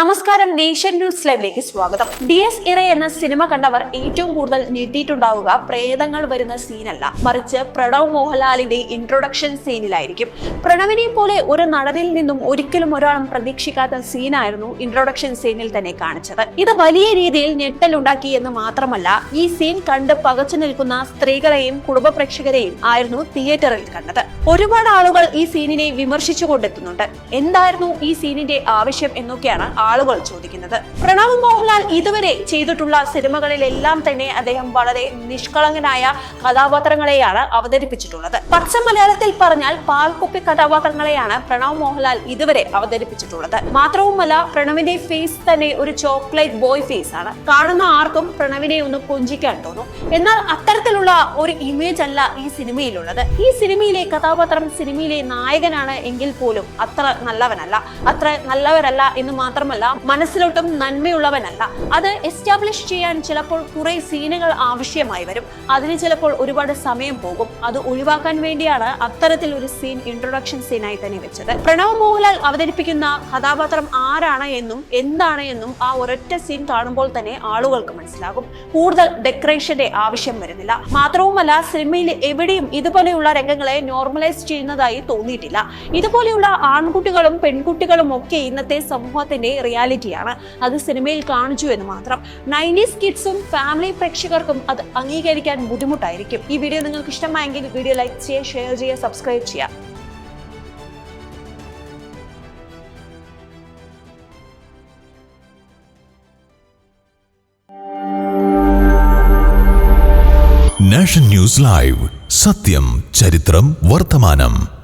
നമസ്കാരം nation news ലൈവിലേക്ക് സ്വാഗതം. ഡി എസ് ഇറ എന്ന സിനിമ കണ്ടവർ ഏറ്റവും കൂടുതൽ ഞെട്ടിയിട്ടുണ്ടാവുക പ്രേതങ്ങൾ വരുന്ന സീനല്ല. മറിച്ച് പ്രണവ് മോഹൻലാലിന്റെ ഇൻട്രൊഡക്ഷൻ സീനിലായിരിക്കും. പ്രണവിനെ പോലെ ഒരു നടനിൽ നിന്നും ഒരിക്കലും ഒരാളും പ്രതീക്ഷിക്കാത്ത സീനായിരുന്നു ഇൻട്രൊഡക്ഷൻ സീനിൽ തന്നെ കാണിച്ചത്. ഇത് വലിയ രീതിയിൽ ഞെട്ടലുണ്ടാക്കി എന്ന് മാത്രമല്ല ഈ സീൻ കണ്ട് പകച്ചു നിൽക്കുന്ന സ്ത്രീകളെയും കുടുംബ പ്രേക്ഷകരെയും ആയിരുന്നു തിയേറ്ററിൽ കണ്ടത്. ഒരുപാട് ആളുകൾ ഈ സീനിനെ വിമർശിച്ചു കൊണ്ടെത്തുന്നുണ്ട് എന്തായിരുന്നു ഈ സീനിന്റെ ആവശ്യം എന്നൊക്കെയാണ് ആളുകൾ ചോദിക്കുന്നത്. പ്രണവ് മോഹൻലാൽ ഇതുവരെ ചെയ്തിട്ടുള്ള സിനിമകളിലെല്ലാം തന്നെ അദ്ദേഹം വളരെ നിഷ്കളങ്കനായ കഥാപാത്രങ്ങളെയാണ് അവതരിപ്പിച്ചിട്ടുള്ളത്. പച്ച മലയാളത്തിൽ പറഞ്ഞാൽ പാൽക്കുപ്പി കഥാപാത്രങ്ങളെയാണ് പ്രണവ് മോഹൻലാൽ ഇതുവരെ അവതരിപ്പിച്ചിട്ടുള്ളത്. മാത്രവുമല്ല പ്രണവിന്റെ ഫേസ് തന്നെ ഒരു ചോക്ലേറ്റ് ബോയ് ഫേസ് ആണ്. കാണുന്ന ആർക്കും പ്രണവിനെ ഒന്ന് പുഞ്ചിക്കാൻ തോന്നും. എന്നാൽ അത്തരത്തിലുള്ള ഒരു ഇമേജ് അല്ല ഈ സിനിമയിലുള്ളത്. ഈ സിനിമയിലെ കഥാപാത്രം സിനിമയിലെ നായകനാണ് എങ്കിൽ പോലും അത്ര നല്ലവനല്ല. അത്ര നല്ലവരല്ല എന്ന് മാത്രമല്ല മനസ്സിലോട്ടും നന്മയുള്ളവനല്ല. അത് എസ്റ്റാബ്ലിഷ് ചെയ്യാൻ ചിലപ്പോൾ കുറെ സീനുകൾ ആവശ്യമായി വരും. അതിന് ചിലപ്പോൾ ഒരുപാട് സമയം പോകും. അത് ഒഴിവാക്കാൻ വേണ്ടിയാണ് അത്തരത്തിൽ ഒരു സീൻ ഇൻട്രൊഡക്ഷൻ സീനായി തന്നെ വെച്ചത്. പ്രണവ് മോഹൻലാൽ അവതരിപ്പിക്കുന്ന കഥാപാത്രം ആരാണ് എന്നും എന്താണ് എന്നും ആ ഒരൊറ്റ സീൻ കാണുമ്പോൾ തന്നെ ആളുകൾക്ക് മനസ്സിലാകും. കൂടുതൽ ഡെക്കറേഷന്റെ ആവശ്യം വരുന്നില്ല. മാത്രവുമല്ല സിനിമയിൽ എവിടെയും ഇതുപോലെയുള്ള രംഗങ്ങളെ നോർമലൈസ് ചെയ്യുന്നതായി തോന്നിയിട്ടില്ല. ഇതുപോലെയുള്ള ആൺകുട്ടികളും പെൺകുട്ടികളും ഒക്കെ ഇന്നത്തെ സമൂഹത്തിന്റെ റിയാലിറ്റിയാണ്. അത് സിനിമയിൽ കാണിച്ചു എന്ന് മാത്രം. നയന്റീസ് കിഡ്സും ഫാമിലി പ്രേക്ഷകർക്കും അത് അംഗീകരിക്കാൻ ബുദ്ധിമുട്ടായിരിക്കും. ഈ വീഡിയോ നിങ്ങൾക്ക് ഇഷ്ടമായെങ്കിൽ വീഡിയോ ലൈക്ക് ചെയ്യുക ഷെയർ ചെയ്യുക സബ്സ്ക്രൈബ് ചെയ്യുക. നാഷൻ ന്യൂസ് ലൈവ് സത്യം ചരിത്രം വർത്തമാനം